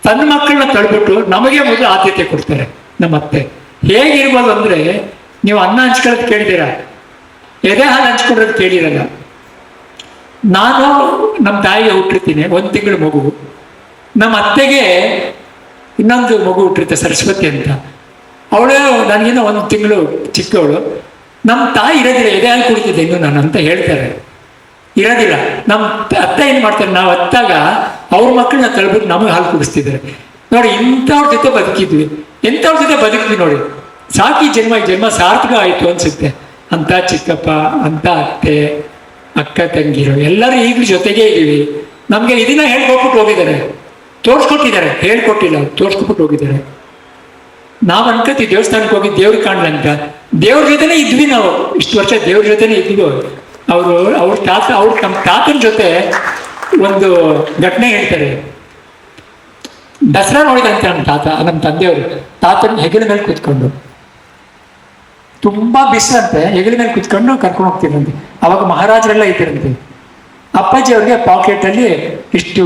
ತನ್ನ ಮಕ್ಕಳನ್ನ ತಳ್ಬಿಟ್ಟು ನಮಗೆ ಮೊದಲು ಆದ್ಯತೆ ಕೊಡ್ತಾರೆ ನಮ್ಮ ಅತ್ತೆ. ಹೇಗಿರ್ಬೋದು ಅಂದ್ರೆ, ನೀವು ಅನ್ನ ಹಂಚ್ಕೊಳ್ಳೋದು ಕೇಳಿದ್ದೀರಾ ಎದೆ ಹಾಲು ಹಂಚ್ಕೊಂಡ್ರೆ ಕೇಳಿರಲ್ಲ. ನಾನು ನಮ್ಮ ತಾಯಿಗೆ ಹುಟ್ಟಿರ್ತೀನಿ, ಒಂದು ತಿಂಗಳು ಮಗು. ನಮ್ಮ ಅತ್ತೆಗೆ ಇನ್ನೊಂದು ಮಗು ಹುಟ್ಟಿರುತ್ತೆ, ಸರಸ್ವತಿ ಅಂತ. ಅವಳು ನನಗಿನ್ನ ಒಂದು ತಿಂಗಳು ಚಿಕ್ಕವಳು. ನಮ್ಮ ತಾಯಿ ಇರೋದಿಲ್ಲ, ಎದೆ ಹಾಲು ಕುಡಿತಿದ್ದೆ ಇನ್ನು ನಾನು ಅಂತ ಹೇಳ್ತಾರೆ. ಇರೋದಿಲ್ಲ. ನಮ್ಮ ಅತ್ತೆ ಏನು ಮಾಡ್ತಾರೆ, ನಾವು ಅತ್ತಾಗ ಅವ್ರ ಮಕ್ಕಳನ್ನ ತಳ್ಬಿಟ್ಟು ನಮಗೆ ಹಾಲು ಕುಡಿಸ್ತಿದ್ದಾರೆ. ನೋಡಿ, ಇಂಥವ್ರ ಜೊತೆ ಬದುಕಿದ್ವಿ. ಎಂಥವ್ರ ಜೊತೆ ಬದುಕಿದ್ವಿ ನೋಡಿ. ಸಾಕಿ ಜನ್ಮ ಜನ್ಮ ಸಾರ್ಥಕ ಆಯಿತು ಅನ್ಸುತ್ತೆ. ಅಂತ ಚಿಕ್ಕಪ್ಪ, ಅಂತ ಅತ್ತೆ, ಅಕ್ಕ, ತಂಗಿರು ಎಲ್ಲರೂ ಈಗಲೂ ಜೊತೆಗೇ ಇದ್ದೀವಿ. ನಮಗೆ ಇದನ್ನ ಹೇಳ್ಕೊಟ್ಬಿಟ್ಟು ಹೋಗಿದ್ದಾರೆ. ತೋರಿಸ್ಕೊಟ್ಟಿದ್ದಾರೆ. ಹೇಳ್ಕೊಟ್ಟಿಲ್ಲ, ತೋರಿಸ್ಕೊಟ್ಬಿಟ್ಟು ಹೋಗಿದ್ದಾರೆ. ನಾವು ಅನ್ಕೋತೀವಿ ದೇವಸ್ಥಾನಕ್ಕೆ ಹೋಗಿ ದೇವ್ರು ಕಾಣ್ಲಂತ. ದೇವ್ರ ಜೊತೆನೇ ಇದ್ವಿ ನಾವು. ಇಷ್ಟು ವರ್ಷ ದೇವ್ರ ಜೊತೆನೇ ಇದ್ವಿ ಅವರು. ಅವ್ರ ತಾತ, ಅವ್ರ ನಮ್ಮ ತಾತನ ಜೊತೆ ಒಂದು ಘಟನೆ ಹೇಳ್ತಾರೆ. ದಸರಾ ನೋಡಿದಂತೆ ನಮ್ಮ ತಾತ, ನಮ್ಮ ತಂದೆಯವರು. ತಾತನ ಹೆಗಲ ಮೇಲೆ ಕೂತ್ಕೊಂಡು. ತುಂಬಾ ಬಿಸಿಲಂತೆ ಹೆಗಲ ಮೇಲೆ ಕುತ್ಕೊಂಡು ಕರ್ಕೊಂಡು ಹೋಗ್ತಿರಂತೆ ಅವಾಗ ಮಹಾರಾಜರೆಲ್ಲ ಇದ್ದಿರಂತೆ ಅಪ್ಪಾಜಿ ಅವ್ರಿಗೆ ಪಾಕೆಟ್ ಅಲ್ಲಿ ಇಷ್ಟು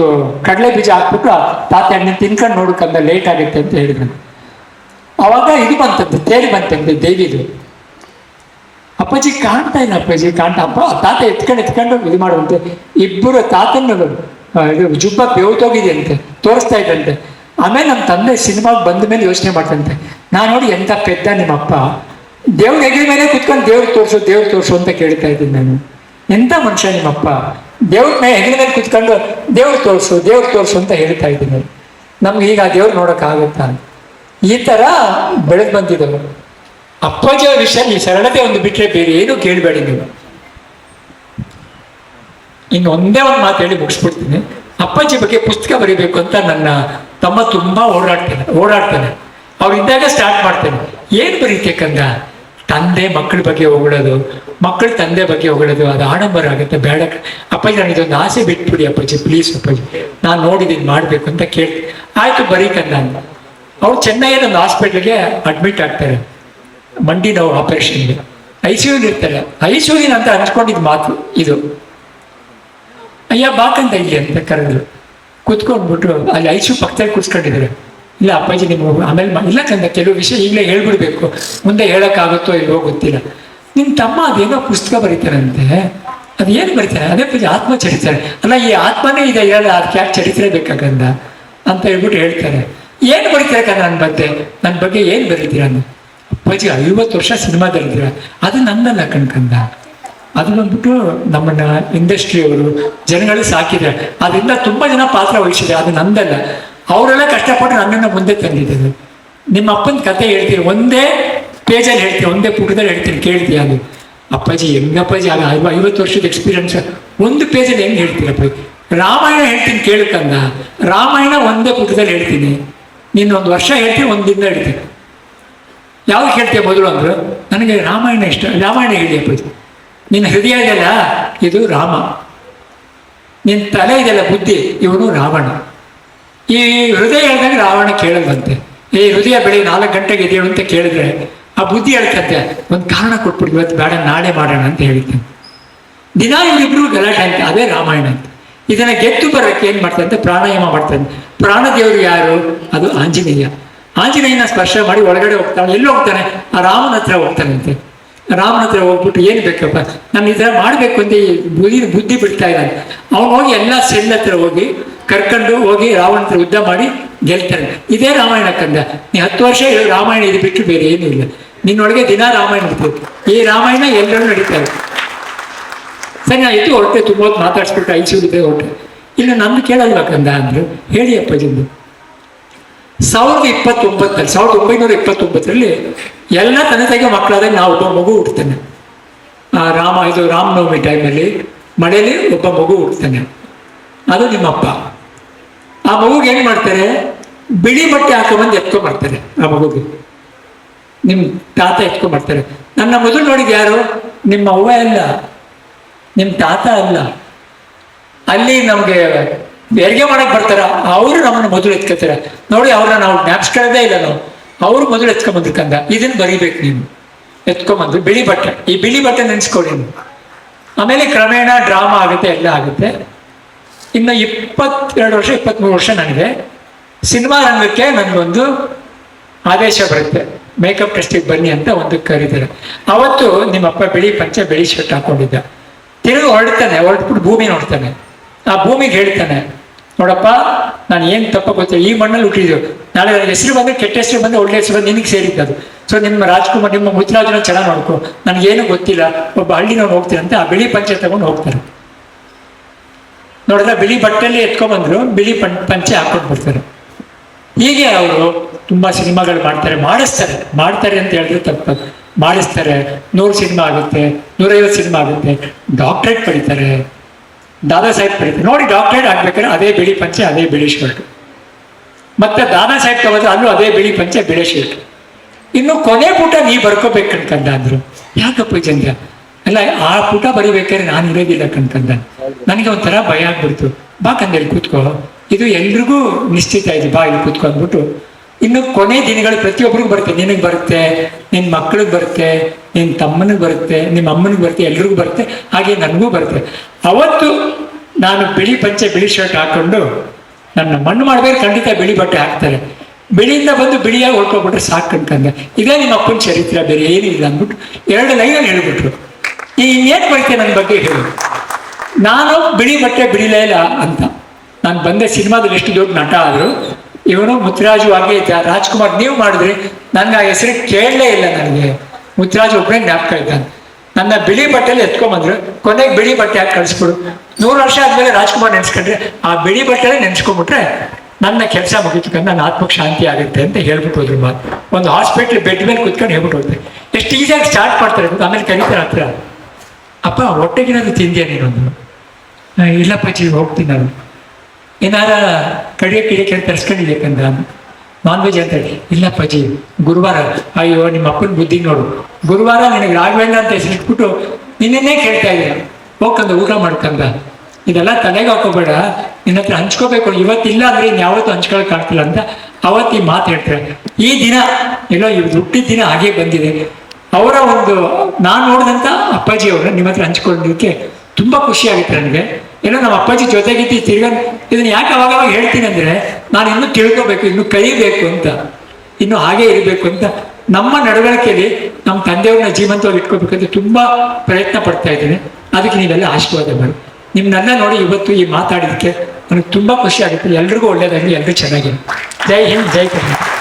ಕಡಲೆ ಬೀಜ ಹಾಕ್ಬಿಟ್ಟು ತಾತ ಹಣ್ಣಿನ ತಿನ್ಕೊಂಡು ನೋಡಕ್ಕಂದ ಲೇಟ್ ಆಗುತ್ತೆ ಅಂತ ಹೇಳಿದ್ರು. ಅವಾಗ ಇದು ಬಂತಂತೆ, ತೇರಿ ಬಂತಂತೆ ದೇವಿದು. ಅಪ್ಪಾಜಿ ಕಾಣ್ತಾ ಇಲ್ಲ, ಅಪ್ಪಾಜಿ ಕಾಣ್ತಾ, ಅಪ್ಪ, ತಾತ ಎತ್ಕೊಂಡು ಎತ್ಕೊಂಡು ಇದು ಮಾಡುವಂತೆ. ಇಬ್ಬರು ತಾತನ ಇದು ಜುಬ್ಬ ಬೇವ್ತೋಗಿದೆ ಅಂತೆ ತೋರಿಸ್ತಾ ಇದ್ದಂತೆ ಆಮೇಲೆ ನಮ್ಮ ತಂದೆ ಸಿನಿಮಾಗೆ ಬಂದ ಮೇಲೆ ಯೋಚನೆ ಮಾಡ್ತಂತೆ. ನಾನು ನೋಡಿ ಎಂತ ಪೆದ್ದ ನಿಮ್ಮಪ್ಪ. ದೇವ್ರ ಹೆಗಲ ಮೇಲೆ ಕುತ್ಕೊಂಡು ದೇವ್ರು ತೋರಿಸು ದೇವ್ರು ತೋರಿಸು ಅಂತ ಕೇಳ್ತಾ ಇದ್ದೀನಿ ನಾನು. ಎಂತ ಮನುಷ್ಯ ನಿಮ್ಮಪ್ಪ? ದೇವ್ರ ಮೇಲೆ ಹೆಗಲ ಮೇಲೆ ಕುತ್ಕೊಂಡು ದೇವ್ರು ತೋರಿಸು ದೇವ್ರು ತೋರಿಸು ಅಂತ ಹೇಳ್ತಾ ಇದ್ದೀನಿ ನಮ್ಗೆ ಈಗ ಆ ದೇವ್ರು ನೋಡೋಕ್ಕಾಗುತ್ತಾ ಈ ಥರ ಬೆಳೆದು ಬಂದಿದ್ದವರು. ಅಪ್ಪಾಜಿಯ ವಿಷಯ ಸರಳತೆ ಒಂದು ಬಿಟ್ಟರೆ ಬೇರೆ ಏನು ಕೇಳಬೇಡಿ ನೀವು. ಇನ್ನು ಒಂದೇ ಒಂದು ಮಾತು ಹೇಳಿ ಮುಗಿಸ್ಬಿಡ್ತೀನಿ. ಅಪ್ಪಾಜಿ ಬಗ್ಗೆ ಪುಸ್ತಕ ಬರೀಬೇಕು ಅಂತ ನನ್ನ ತಮ್ಮ ತುಂಬಾ ಓಡಾಡ್ತಾನೆ ಓಡಾಡ್ತಾನೆ. ಅವ್ರು ಇದ್ದಾಗ ಸ್ಟಾರ್ಟ್ ಮಾಡ್ತೇನೆ. ಏನ್ ಬರೀತೆ ತಂದೆ ಮಕ್ಕಳ ಬಗ್ಗೆ ಹೊಗಳೋದು, ಮಕ್ಕಳ ತಂದೆ ಬಗ್ಗೆ ಹೊಗಳೋದು, ಅದು ಆಡಂಬರ ಆಗುತ್ತೆ. ಬೇಡ. ಅಪ್ಪಾಜಿ, ನನಗೆ ಒಂದು ಆಸೆ ಬಿಟ್ಬಿಡಿ ಅಪ್ಪಾಜಿ ಪ್ಲೀಸ್ ಅಪ್ಪಾಜಿ. ನಾನು ನೋಡಿದ್ದೀನಿ ಮಾಡಬೇಕು ಅಂತ ಕೇಳಿ ಆಯಿತು, ಬರೀ ಅಂತ ಅವ್ರು ಚೆನ್ನೈನ ಒಂದು ಹಾಸ್ಪಿಟ್ಲಿಗೆ ಅಡ್ಮಿಟ್ ಆಗ್ತಾರೆ. ಮಂಡಿ ನೋವು ಆಪರೇಷನ್ಗೆ ಐ ಸಿ ಇರ್ತಾರೆ. ಐ ಸಿ ಅಂತ ಹಂಚ್ಕೊಂಡಿದ್ದು ಮಾತು ಇದು. ಅಯ್ಯ ಬಾಕಂತ ಇಲ್ಲಿ ಅಂತ ಕರೆದ್ರು. ಕುತ್ಕೊಂಡ್ಬಿಟ್ಟು ಅಲ್ಲಿ ಐಸು ಪಕ್ಕದಲ್ಲಿ ಕೂತ್ಕೊಂಡಿದ್ದಾರೆ. ಇಲ್ಲ ಅಪ್ಪಾಜಿ, ನಿಮ್ಮ ಆಮೇಲೆ ಇಲ್ಲ ಚಂದ, ಕೆಲವು ವಿಷಯ ಈಗಲೇ ಹೇಳ್ಬಿಡ್ಬೇಕು. ಮುಂದೆ ಹೇಳೋಕ್ಕಾಗುತ್ತೋ ಇಲ್ವೋ ಗೊತ್ತಿಲ್ಲ. ನಿನ್ನ ತಮ್ಮ ಅದೇನೋ ಪುಸ್ತಕ ಬರೀತಾರಂತೆ? ಅದು ಏನು ಬರೀತಾರೆ? ಅದೇ ಪೂಜೆ ಆತ್ಮಚರಿತ್ರೆ ಅಲ್ಲ, ಈ ಆತ್ಮನೇ ಇದೆ ಹೇಳ ಅದಕ್ಕೆ ಯಾಕೆ ಚರಿತ್ರೆ ಬೇಕಾಗಂದ? ಅಂತ ಹೇಳ್ಬಿಟ್ಟು ಹೇಳ್ತಾರೆ. ಏನು ಬರೀತಾರೆ ನನ್ನ ಬಗ್ಗೆ? ನನ್ನ ಬಗ್ಗೆ ಏನು ಬರೀತೀರ ಅಪ್ಪಾಜಿ, ಐವತ್ತು ವರ್ಷ ಸಿನಿಮಾದಲ್ಲಿದ್ದೀರ? ಅದು ನನ್ನಲ್ಲ ಕಣ್ಕಂದ. ಅದು ಬಂದ್ಬಿಟ್ಟು ನಮ್ಮನ್ನ ಇಂಡಸ್ಟ್ರಿಯವರು, ಜನಗಳು ಸಾಕಿದ್ದಾರೆ. ಅದರಿಂದ ತುಂಬ ಜನ ಪಾತ್ರ ವಹಿಸಿದೆ ಅದು ನಂದಲ್ಲ. ಅವರೆಲ್ಲ ಕಷ್ಟಪಟ್ಟು ನನ್ನನ್ನು ಮುಂದೆ ತಂದಿದ್ದಾರೆ. ನಿಮ್ಮ ಅಪ್ಪನ ಕತೆ ಹೇಳ್ತೀನಿ. ಒಂದೇ ಪೇಜಲ್ಲಿ ಹೇಳ್ತೀನಿ. ಒಂದೇ ಪುಟದಲ್ಲಿ ಹೇಳ್ತೀನಿ. ಕೇಳ್ತೀಯ ಅದು ಅಪ್ಪಾಜಿ, ಹೆಂಗಪ್ಪಾಜಿ ಅಲ್ಲ ಐವ ಐವತ್ತು ವರ್ಷದ ಎಕ್ಸ್ಪೀರಿಯನ್ಸ್ ಒಂದು ಪೇಜಲ್ಲಿ ಹೆಂಗೆ ಹೇಳ್ತೀರಪ್ಪ ರಾಮಾಯಣ ಹೇಳ್ತೀನಿ ಕೇಳ್ಕಂದ ರಾಮಾಯಣ ಒಂದೇ ಪುಟದಲ್ಲಿ ಹೇಳ್ತೀನಿ. ನೀನು ಒಂದು ವರ್ಷ ಹೇಳ್ತೀನಿ ಒಂದು ದಿನ ಹೇಳ್ತೀನಿ ಯಾವಾಗ ಹೇಳ್ತೀಯ ಮೊದಲು ಅಂದರು? ನನಗೆ ರಾಮಾಯಣ ಇಷ್ಟ. ರಾಮಾಯಣ ಹೇಳಿ ಅಪ್ಪಾಜಿ. ನಿನ್ನ ಹೃದಯ ಇದೆಯಲ್ಲ? ಇದು ರಾಮ. ನಿನ್ನ ತಲೆ ಇದೆಯಲ್ಲ ಬುದ್ಧಿ? ಇವನು ರಾವಣ. ಈ ಹೃದಯ ಹೇಳಿದಾಗ ರಾವಣ ಕೇಳಲ್ವಂತೆ ಈ ಹೃದಯ ಬೆಳಿಗ್ಗೆ ನಾಲ್ಕು ಗಂಟೆಗೆ ಇದೆಯಳು ಅಂತ ಕೇಳಿದ್ರೆ ಆ ಬುದ್ಧಿ ಹೇಳ್ಕಂತೆ ಒಂದು ಕಾರಣ ಕೊಟ್ಬಿಟ್ಟು ಇವತ್ತು ಬೇಡ, ನಾಳೆ ಮಾಡೋಣ ಅಂತ ಹೇಳಿದ್ದೆ. ದಿನ ಇವರಿಬ್ರು ಗಲಾಟೆ ಅಂತ ಅದೇ ರಾಮಾಯಣ ಅಂತ. ಇದನ್ನ ಗೆದ್ದು ಬರೋಕ್ಕೆ ಏನು ಮಾಡ್ತಾರೆ ಅಂತ ಪ್ರಾಣಾಯಾಮ ಮಾಡ್ತಾನೆ ಪ್ರಾಣದೇವರು ಯಾರು? ಅದು ಆಂಜನೇಯ. ಆಂಜನೇಯನ ಸ್ಪರ್ಶ ಮಾಡಿ ಒಳಗಡೆ ಹೋಗ್ತಾನೆ, ಎಲ್ಲಿ ಹೋಗ್ತಾನೆ? ಆ ರಾಮನ ಹತ್ರ ಹೋಗ್ತಾನಂತೆ. ರಾಮನ ಹತ್ರ ಹೋಗ್ಬಿಟ್ಟು ಏನು ಬೇಕಪ್ಪ? ನಾನು ಈ ಥರ ಮಾಡಬೇಕು ಅಂತ ಬುದ್ಧಿ ಬುದ್ಧಿ ಬಿಡ್ತಾ ಇದ್ದಾನೆ. ಅವನು ಹೋಗಿ ಎಲ್ಲ ಸೆಲ್ ಹತ್ರ ಹೋಗಿ ಕರ್ಕೊಂಡು ಹೋಗಿ ರಾವಣ ಹತ್ರ ಯುದ್ಧ ಮಾಡಿ ಗೆಲ್ತಾರೆ. ಇದೇ ರಾಮಾಯಣ ಕಂದ ನೀ ಹತ್ತು ವರ್ಷ ರಾಮಾಯಣ ಇದು ಬಿಟ್ಟು ಬೇರೆ ಏನೂ ಇಲ್ಲ. ನಿನ್ನೊಳಗೆ ದಿನ ರಾಮಾಯಣ ಇರ್ತದೆ. ಈ ರಾಮಾಯಣ ಎಲ್ಲರೂ ನಡೀತಾರೆ ಸರಿ ಇತ್ತು ಹೊರಟೆ ತುಂಬ ಹೊತ್ತು ಮಾತಾಡಿಸ್ಬಿಟ್ಟು ಐದು ಹೊಟ್ಟೆ ಇಲ್ಲ ನಂದು ಕೇಳಲ್ವಾ ಕಂದ ಅಂದರು? ಹೇಳಿ ಅಪ್ಪಾಜಿಂದು. ಸಾವಿರದ ಇಪ್ಪತ್ತೊಂಬತ್ತಲ್ಲಿ, ಸಾವಿರದ ಒಂಬೈನೂರ ಇಪ್ಪತ್ತೊಂಬತ್ತರಲ್ಲಿ ಎಲ್ಲ ತಂದೆ ಮಕ್ಕಳಾದಾಗ ನಾವು ಒಬ್ಬ ಮಗು ಹುಡ್ತಾನೆ ರಾಮ, ಇದು ರಾಮನವಮಿ ಟೈಮಲ್ಲಿ ಮಳೆಯಲ್ಲಿ ಒಬ್ಬ ಮಗು ಹುಡ್ತಾನೆ ಅದು ನಿಮ್ಮಪ್ಪ. ಆ ಮಗುಗೆ ಏನು ಮಾಡ್ತಾರೆ? ಬಿಳಿ ಬಟ್ಟೆ ಹಾಕೊಂಬಂದು ಎತ್ಕೊಂಬರ್ತಾರೆ ಆ ಮಗುಗೆ. ನಿಮ್ಮ ತಾತ ಎತ್ಕೊಂಬರ್ತಾರೆ ನನ್ನ ಮೊದಲು ನೋಡಿದ ಯಾರು? ನಿಮ್ಮ ಅವ್ವ ಅಲ್ಲ. ನಿಮ್ಮ ತಾತ ಅಲ್ಲ. ಅಲ್ಲಿ ನಮಗೆ ಹೆರಿಗೆ ಮಾಡಕ್ಕೆ ಬರ್ತಾರ? ಅವರು ನಮ್ಮನ್ನು ಮೊದಲು ಎತ್ಕೋತಾರೆ. ನೋಡಿ, ಅವ್ರನ್ನ ನಾವು ಜ್ಞಾಪಿಸ್ಕೊಳ್ಳೋದೇ ಇಲ್ಲ ನಾವು. ಅವ್ರು ಮೊದಲು ಎತ್ಕೊಂಬಂದ್ರು ಕಂದ ಇದನ್ನ ಬರಿಬೇಕು ನೀವು ಎತ್ಕೊಂಬಂದ್ರು ಬಿಳಿ ಬಟ್ಟೆ. ಈ ಬಿಳಿ ಬಟ್ಟೆ ನೆನೆಸ್ಕೊಡಿ ಆಮೇಲೆ ಕ್ರಮೇಣ ಡ್ರಾಮಾ ಆಗುತ್ತೆ, ಎಲ್ಲ ಆಗುತ್ತೆ. ಇನ್ನು ಇಪ್ಪತ್ತೆರಡು ವರ್ಷ ಇಪ್ಪತ್ತ್ಮೂರು ವರ್ಷ ನನಗೆ ಸಿನಿಮಾ ರಂಗಕ್ಕೆ ನನಗೊಂದು ಆದೇಶ ಬರುತ್ತೆ. ಮೇಕಪ್ ಟೆಸ್ಟಿಗೆ ಬನ್ನಿ ಅಂತ ಒಂದು ಕರೀತಾರೆ. ಅವತ್ತು ನಿಮ್ಮಪ್ಪ ಬಿಳಿ ಪಂಚೆ, ಬಿಳಿ ಶರ್ಟ್ ಹಾಕೊಂಡಿದ್ದ. ತಿರುಗಿ ಹೊರಡ್ತಾನೆ, ಹೊರಟ್ಬಿಟ್ಟು ಭೂಮಿ ನೋಡ್ತಾನೆ. ಆ ಭೂಮಿಗೆ ಹೇಳ್ತಾನೆ, ನೋಡಪ್ಪ, ನಾನು ಏನು ತಪ್ಪ ಗೊತ್ತಿಲ್ಲ. ಈ ಮಣ್ಣಲ್ಲಿ ಹುಟ್ಟಿದ್ದು. ನಾಳೆ ನನ್ನ ಹೆಸರು ಬಂದು ಕೆಟ್ಟ ಹೆಸರು ಬಂದು ಒಳ್ಳೆ ಹೆಸರು ಬಂದು ನಿನಗೆ ಸೇರಿದ್ದು ಅದು. ಸೊ ನಿಮ್ಮ ರಾಜ್ಕುಮಾರ್, ನಿಮ್ಮ ಮುತ್ತರಾಜನ ಚೆನ್ನಾಗಿ ನೋಡ್ಕೊ. ನನಗೇನು ಗೊತ್ತಿಲ್ಲ. ಒಬ್ಬ ಹಳ್ಳಿನವ್ರು ಹೋಗ್ತೀನಿ ಅಂತ ಆ ಬಿಳಿ ಪಂಚೆ ತಗೊಂಡು ಹೋಗ್ತಾರೆ. ನೋಡಿದ್ರೆ ಬಿಳಿ ಬಟ್ಟೆಯಲ್ಲಿ ಎತ್ಕೊಂಡ್ಬಂದ್ರು ಬಿಳಿ ಪಂ, ಪಂಚೆ ಹಾಕೊಂಡು ಬರ್ತಾರೆ ಹೀಗೆ ಅವರು ತುಂಬಾ ಸಿನಿಮಾಗಳು ಮಾಡ್ತಾರೆ, ಮಾಡಿಸ್ತಾರೆ, ಮಾಡ್ತಾರೆ ಅಂತ ಹೇಳಿದ್ರೆ ತಪ್ಪು. ಮಾಡಿಸ್ತಾರೆ, ನೂರು ಸಿನಿಮಾ ಆಗುತ್ತೆ, ನೂರೈವತ್ತು ಸಿನಿಮಾ ಆಗುತ್ತೆ. ಡಾಕ್ಟ್ರೇಟ್ ಪಡಿತಾರೆ. ದಾದಾ ಸಾಹೇಬ್ ಪಡಿತಾರೆ. ನೋಡಿ, ಡಾಕ್ಟ್ರೇಟ್ ಆಗ್ಬೇಕಾದ್ರೆ ಅದೇ ಬಿಳಿ ಪಂಚೆ, ಅದೇ ಬಿಳಿ ಶರ್ಟ್. ಮತ್ತೆ ದಾದಾ ಸಾಹೇಬ್ ತಗೋದ್ರೆ ಅಲ್ಲೂ ಅದೇ ಬಿಳಿ ಪಂಚೆ, ಬಿಳಿ ಶರ್ಟ್. ಇನ್ನು ಕೊನೆ ಪುಟ ನೀ ಬರ್ಕೋಬೇಕು ಕಣ್ಕಂದ ಅಂದ್ರು ಯಾಕಪ್ಪ ಚಂದ್ರ ಅಲ್ಲ, ಆ ಪುಟ ಬರಿಬೇಕಾದ್ರೆ ನಾನು ಇರೋದಿಲ್ಲ ಕಣ್ಕಂದ ನನಗೆ ಒಂಥರ ಭಯ ಆಗ್ಬಿಡ್ತು. ಬಾ ಕಂದೇಳಿ ಕೂತ್ಕೋ. ಇದು ಎಲ್ರಿಗೂ ನಿಶ್ಚಿತ ಇದೆ. ಬಾ ಇಲ್ಲಿ ಕೂತ್ಕೊ ಅಂದ್ಬಿಟ್ಟು. ಇನ್ನು ಕೊನೆ ದಿನಗಳು ಪ್ರತಿಯೊಬ್ಬರಿಗೂ ಬರುತ್ತೆ. ನಿನಗೆ ಬರುತ್ತೆ ನಿನ್ನ ಮಕ್ಕಳಿಗೆ ಬರುತ್ತೆ ನಿನ್ನ ತಮ್ಮನಿಗೆ ಬರುತ್ತೆ ನಿಮ್ಮ ಅಮ್ಮನಿಗೆ ಬರುತ್ತೆ, ಎಲ್ರಿಗೂ ಬರುತ್ತೆ. ಹಾಗೆ ನನಗೂ ಬರುತ್ತೆ. ಅವತ್ತು ನಾನು ಬಿಳಿ ಪಂಚೆ, ಬಿಳಿ ಶರ್ಟ್ ಹಾಕೊಂಡು ನನ್ನ ಮಣ್ಣು ಮಾಡಬೇಕು ಖಂಡಿತ ಬಿಳಿ ಬಟ್ಟೆ ಹಾಕ್ತಾರೆ. ಬಿಳಿಯಿಂದ ಬಂದು ಬಿಳಿಯಾಗಿ ಹೊಡ್ಕೊಬಿಟ್ರೆ ಸಾಕು ಅನ್ಕಂದೆ ಇದೇ ನಿಮ್ಮ ಅಪ್ಪನ ಚರಿತ್ರೆ, ಬೇರೆ ಏನಿಲ್ಲ ಅಂದ್ಬಿಟ್ಟು. ಎರಡು ಲೈನಲ್ಲಿ ಹೇಳ್ಬಿಟ್ರು. ಏನು ಬರುತ್ತೆ ನನ್ನ ಬಗ್ಗೆ ಹೇಳು. ನಾನು ಬಿಳಿ ಬಟ್ಟೆ ಬಿಡಿಲೇ ಇಲ್ಲ ಅಂತ. ನಾನು ಬಂದೆ ಸಿನಿಮಾದಲ್ಲಿ ಎಷ್ಟು ದೊಡ್ಡ ನಟ ಆದರು, ಇವನು ಮುತ್ತರಾಜು ಹಾಗೆ ಇದ್ದ. ರಾಜ್ಕುಮಾರ್ ನೀವು ಮಾಡಿದ್ರಿ ನನ್ನ ಹೆಸರು ಕೇಳಲೇ ಇಲ್ಲ ನನಗೆ. ಮುತ್ತರಾಜು ಒಬ್ಬನೇ ಜ್ಞಾಪಕ ಇದ್ದಾನೆ. ನನ್ನ ಬಿಳಿ ಬಟ್ಟೆಲಿ ಎತ್ಕೊಂಬಂದ್ರು, ಕೊನೆಗೆ ಬಿಳಿ ಬಟ್ಟೆ ಹಾಕಿ ಕಳಿಸ್ಬಿಡು. ನೂರು ವರ್ಷ ಆದಮೇಲೆ ರಾಜ್ಕುಮಾರ್ ನೆನೆಸ್ಕೊಂಡ್ರೆ, ಆ ಬಿಳಿ ಬಟ್ಟೆಲೆ ನೆನೆಸ್ಕೊಂಡ್ಬಿಟ್ರೆ ನನ್ನ ಕೆಲಸ ಮುಗಿತು. ನನ್ನ ಆತ್ಮಕ್ಕೆ ಶಾಂತಿ ಆಗುತ್ತೆ ಅಂತ ಹೇಳ್ಬಿಟ್ಟು ಹೋದ್ರು ಮಾತು. ಒಂದು ಹಾಸ್ಪಿಟ್ಲ್ ಬೆಡ್ ಮೇಲೆ ಕುತ್ಕೊಂಡು ಹೇಳ್ಬಿಟ್ಟು ಹೋಗ್ತಾರೆ ಎಷ್ಟು ಈಸಿಯಾಗಿ ಸ್ಟಾರ್ಟ್ ಮಾಡ್ತಾರೆ? ಆಮೇಲೆ ಕಲಿತಾರೆ ಹತ್ರ. ಅಪ್ಪ ಹೊಟ್ಟೆಗಿನದು ತಿಂದ್ಯಾ ನೀನು ಇಲ್ಲಪ್ಪ ಇಲ್ಲಪ್ಪಾಜಿ ಹೋಗ್ತೀನಿ ನಾನು. ಏನಾರ ಕಡಿಗೆ ಕಿಡಿಕೆ ಅಂತ ನಾನು ನಾನ್ ವೆಜ್ ಅಂತ ಹೇಳಿ. ಇಲ್ಲಪ್ಪಾಜಿ ಗುರುವಾರ. ಅಯ್ಯೋ, ನಿಮ್ಮ ಅಪ್ಪನ ಬುದ್ಧಿ ನೋಡು. ಗುರುವಾರ ನಿನಗೆ ರಾಘವೇಂದ್ರ ಅಂತ ಹೆಸರಿಟ್ಬಿಟ್ಟು ನಿನ್ನೇ ಕೇಳ್ತಾ ಇದ್ದೀರ ಹೋಗ್ಕಂದ ಊಟ ಮಾಡ್ಕಂದ ಇದೆಲ್ಲ ತಲೆಗೆ ಹಾಕೋಬೇಡ. ನಿನ್ನ ಹತ್ರ ಹಂಚ್ಕೋಬೇಕು. ಇವತ್ತಿಲ್ಲ ಅಂದ್ರೆ ಇನ್ನು ಯಾವತ್ತೂ ಹಂಚ್ಕೊಳಕ್ ಆಗ್ತಿಲ್ಲ ಅಂತ ಅವತ್ತಿ ಮಾತು ಹೇಳ್ತಾರೆ ಈ ದಿನ ಎಲ್ಲೋ ಇವ್ರು ಹುಟ್ಟಿದ ದಿನ ಹಾಗೆ ಬಂದಿದೆ. ಅವರ ಒಂದು, ನಾನು ನೋಡಿದಂಥ ಅಪ್ಪಾಜಿ ಅವ್ರನ್ನ ನಿಮ್ಮ ಹತ್ರ ಹಂಚ್ಕೊಂಡಿದ್ದಕ್ಕೆ ತುಂಬಾ ಖುಷಿ ಆಗುತ್ತೆ ನನಗೆ. ಏನೋ ನಮ್ಮ ಅಪ್ಪಾಜಿ ಜೊತೆಗಿದ್ದು ತಿರ್ಗಾ ಇದನ್ನು ಯಾಕೆ ಅವಾಗ ಹೇಳ್ತೀನಿ ಅಂದ್ರೆ, ನಾನು ಇನ್ನೂ ತಿಳ್ಕೊಬೇಕು, ಇನ್ನು ಕಲಿಬೇಕು ಅಂತ, ಇನ್ನು ಹಾಗೆ ಇರಬೇಕು ಅಂತ ನಮ್ಮ ನಡವಳಿಕೆಯಲ್ಲಿ ನಮ್ಮ ತಂದೆಯವ್ರನ್ನ ಜೀವಂತವಾಗಿ ಇಟ್ಕೋಬೇಕಂತ ತುಂಬಾ ಪ್ರಯತ್ನ ಪಡ್ತಾ ಇದ್ದೀನಿ. ಅದಕ್ಕೆ ನೀವೆಲ್ಲ ಆಶೀರ್ವಾದ ಮಾಡಿ. ನನ್ನ ನೋಡಿ ಇವತ್ತು ಈ ಮಾತಾಡಿದ್ದಕ್ಕೆ ನನಗೆ ತುಂಬಾ ಖುಷಿ ಆಗುತ್ತೆ. ಎಲ್ರಿಗೂ ಒಳ್ಳೇದಾಗಲಿ ಎಲ್ಲರೂ ಚೆನ್ನಾಗಿರಲಿ. ಜೈ ಹಿಂದ್, ಜೈ ಕರ್ನಾಟಕ.